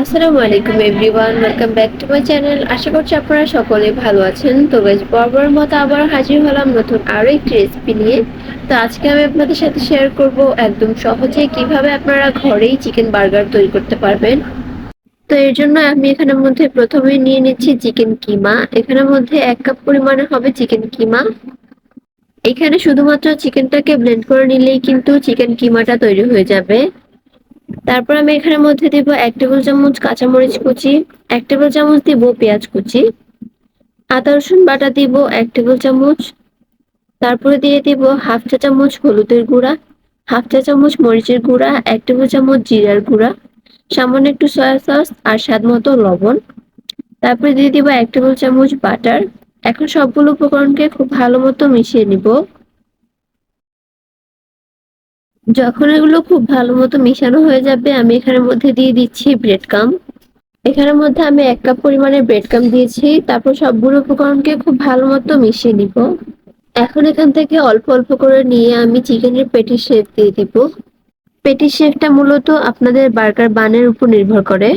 আসসালামু আলাইকুম everyone welcome back to my channel আশা করছি আপনারা সকলে ভালো আছেন। তো বেশ বরাবর মতো আবার হাজির হলাম নতুন আরও একটি রেসিপি নিয়ে। তো আজকে আমি আপনাদের সাথে শেয়ার করব একদম সহজে কীভাবে আপনারা ঘরেই চিকেন বার্গার তৈরি করতে পারবেন। তো এর জন্য আমি এখানের মধ্যে প্রথমে নিয়ে নিচ্ছি চিকেন কিমা। এখানের মধ্যে এক কাপ পরিমাণে হবে চিকেন কিমা। এখানে শুধুমাত্র চিকেনটাকে ব্লেন্ড করে নিলেই কিন্তু চিকেন কিমাটা তৈরি হয়ে যাবে। তারপর আমি এখানের মধ্যে দিব এক টেবিল চামচ কাঁচামরিচ কুচি, এক টেবিল চামচ দিব পেঁয়াজ কুচি, আদা রসুন বাটা দিব এক টেবিল চামচ, তারপরে দিয়ে দিব হাফ চা চামচ হলুদের গুঁড়া, হাফ চা চামচ মরিচের গুঁড়া, এক টেবিল চামচ জিরার গুঁড়া, সামান্য একটু সয়া সস আর স্বাদ মতো লবণ। তারপরে দিয়ে দিব এক টেবিল চামচ বাটার। এখন সবগুলো উপকরণকে খুব ভালো মতো মিশিয়ে নিব। যখন এগুলো খুব ভালো মতো মিশানো হয়ে যাবে, আমি এখানের মধ্যে দিয়ে দিচ্ছি ব্রেড কাম এখানের মধ্যে আমি এক কাপ পরিমাণে ব্রেড কাম দিয়েছি, তারপর সবগুলো উপকরণকে খুব ভালো মতো মিশিয়ে নিব। এখন এখান থেকে অল্প অল্প করে নিয়ে আমি চিকেনের পেটি শেপ দিয়ে দিব। পেটি শেপটা মূলত আপনাদের বার্গার বানের উপর নির্ভর করে।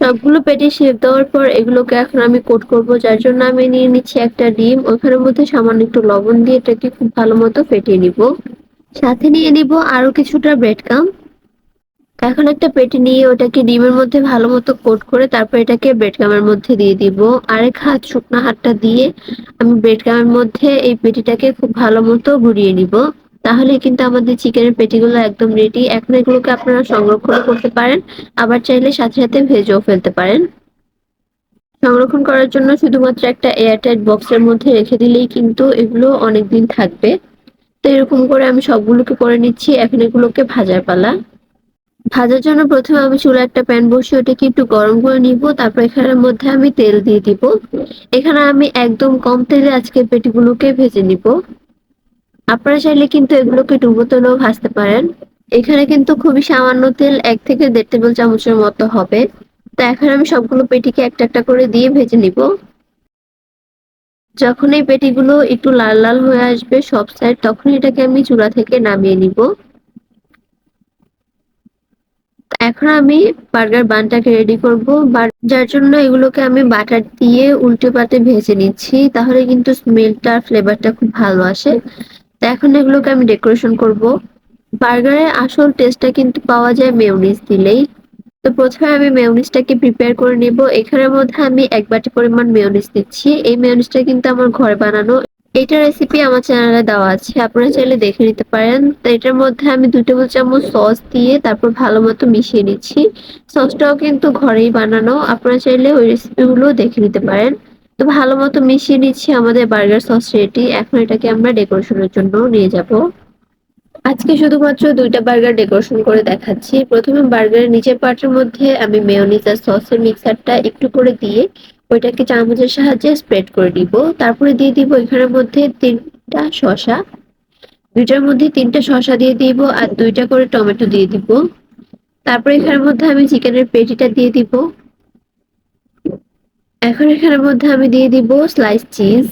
সবগুলো পেটি শেপ দেওয়ার পর এগুলোকে এখন আমি কোট করব, যার জন্য আমি নিয়ে নিচ্ছি একটা ডিম। ওখানের মধ্যে সামান্য একটু লবণ দিয়ে এটাকে খুব ভালো মতো ফেটিয়ে নিব। সাথে নিয়ে নিব আরও কিছুটা ব্রেড কাম এখন একটা পেটি নিয়ে ওটাকে ডিমের মধ্যে ভালো মতো কোট করে তারপর এটাকে ব্রেড কামের মধ্যে দিয়ে দিব। আরেক হাত শুকনো হাতটা দিয়ে আমি ব্রেড কামের মধ্যে এই পেটিটাকে খুব ভালো মতো ঘুরিয়ে নিব। তাহলে কিন্তু আমাদের চিকেনের পেটিগুলো একদম রেডি এখন এগুলোকে আপনারা সংরক্ষণ করতে পারেন, আবার চাইলে সাথে সাথে ভেজেও ফেলতে পারেন। সংরক্ষণ করার জন্য শুধুমাত্র একটা এয়ারটাইট বক্সের মধ্যে রেখে দিলেই কিন্তু এগুলো অনেকদিন থাকবে। তো এরকম করে আমি সবগুলোকে করে নিচ্ছি। এখন এগুলোকে ভাজার পালা। ভাজার জন্য প্রথমে আমি চুলা একটা প্যান বসিয়ে ওটাকে একটু গরম করে নিব। তারপর এখানের মধ্যে আমি তেল দিয়ে দিব। এখানে আমি একদম কম তেলে আজকে পেটিগুলোকে ভেজে নিব। আপনারা চাইলে কিন্তু এগুলোকে ডুবো তেলেও ভাজতে পারেন। এখানে কিন্তু খুবই সামান্য তেল এক থেকে দেড় টেবিল চামচের মতো হবে। তো এখন আমি সবগুলো পেটিকে একটা একটা করে দিয়ে ভেজে নিব। যখন এই পেটিগুলো একটু লাল লাল হয়ে আসবে সব সাইড তখন এটাকে আমি চুলা থেকে নামিয়ে নিব। এখন আমি বার্গার বানটাকে রেডি করব। যার জন্য এগুলোকে আমি বাটার দিয়ে উল্টে পাতে ভেজে নিচ্ছি, তাহলে কিন্তু স্মেলটা ফ্লেভারটা খুব ভালো আসে। তো এখন এগুলোকে আমি ডেকোরেশন করব। বার্গারের আসল টেস্টটা কিন্তু পাওয়া যায় মেয়নিজ দিলেই। তো প্রথমে আমি মেয়নিজটাকে প্রিপেয়ার করে নেব। এখানের মধ্যে আমি এক বাটি পরিমাণ মেয়নিজ দিচ্ছি এই মেয়নিজটা কিন্তু আমার ঘরে বানানো। এটা রেসিপি আমার চ্যানেলে দেওয়া আছে। আপনারা চাইলে দেখে নিতে পারেন। তো এটার মধ্যে আমি দুই টেবিল চামচ সস দিয়ে তারপর ভালো মতো মিশিয়ে নিচ্ছি। সসটাও কিন্তু ঘরেই বানানো। আপনারা চাইলে ওই রেসিপিগুলো দেখে নিতে পারেন। তো ভালো মতো মিশিয়ে নিচ্ছি আমাদের বার্গার সস রেডি। এখন এটাকে আমরা ডেকোরেশনের জন্য নিয়ে যাব। আজকে শুধুমাত্র দুইটা বার্গার ডেকোরেশন করে দেখাচ্ছি। প্রথমে বার্গারের নিচের পার্টের মধ্যে আমি মেয়নিজ আর সসের মিক্সারটা একটু করে দিয়ে ওইটাকে চামচের সাহায্যে স্প্রেড করে দিব। তারপরে দিয়ে দিব এখানের মধ্যে তিনটা শশা দুইটার মধ্যে তিনটা শশা দিয়ে দিব আর দুইটা করে টমেটো দিয়ে দিব। তারপরে এখানের মধ্যে আমি চিকেনের পেটিটা দিয়ে দিব। এখন এখানের মধ্যে আমি দিয়ে দিব স্লাইস চিজ।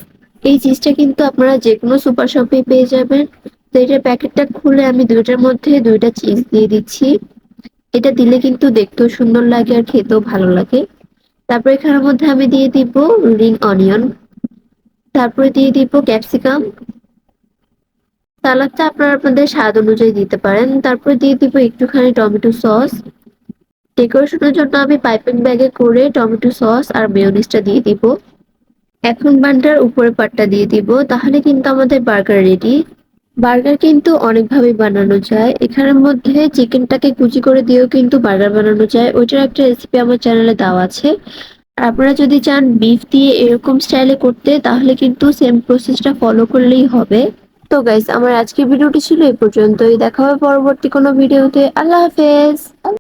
এই চিজটা কিন্তু আপনারা যে কোনো সুপার শপে পেয়ে যাবেন। তো প্যাকেটটা খুলে আমি দুইটার মধ্যে দুইটা চিজ দিয়ে দিচ্ছি। এটা দিলে কিন্তু দেখতেও সুন্দর লাগে আর খেতেও ভালো লাগে। তারপর এখানের মধ্যে আমি দিয়ে দিব রিং অনিয়ন। তারপরে দিয়ে দিব ক্যাপসিকাম। সালাদটা আপনারা আপনাদের স্বাদ অনুযায়ী দিতে পারেন। তারপরে দিয়ে দিব একটুখানি টমেটো সস। ডেকোরেশনের জন্য আমি পাইপিং ব্যাগে করে টমেটো সস আর মেয়োনিজটা দিয়ে দিব। এখন বানটার উপরের পাটটা দিয়ে দিব। তাহলে কিন্তু আমাদের বার্গার রেডি। বার্গার কিন্তু অনেকভাবে বানানো যায়। এখানের মধ্যে চিকেনটাকে কুচি করে দিয়েও কিন্তু বার্গার বানানো যায়। ওইটার একটা রেসিপি আমার চ্যানেলে দেওয়া আছে। আপনারা যদি চান বিফ দিয়ে এরকম স্টাইলে করতে, তাহলে কিন্তু সেম প্রসেসটা ফলো করলেই হবে। তো গাইস আমার আজকের ভিডিওটি ছিল এই পর্যন্তই। দেখা হবে পরবর্তী কোনো ভিডিওতে আল্লাহ হাফেজ।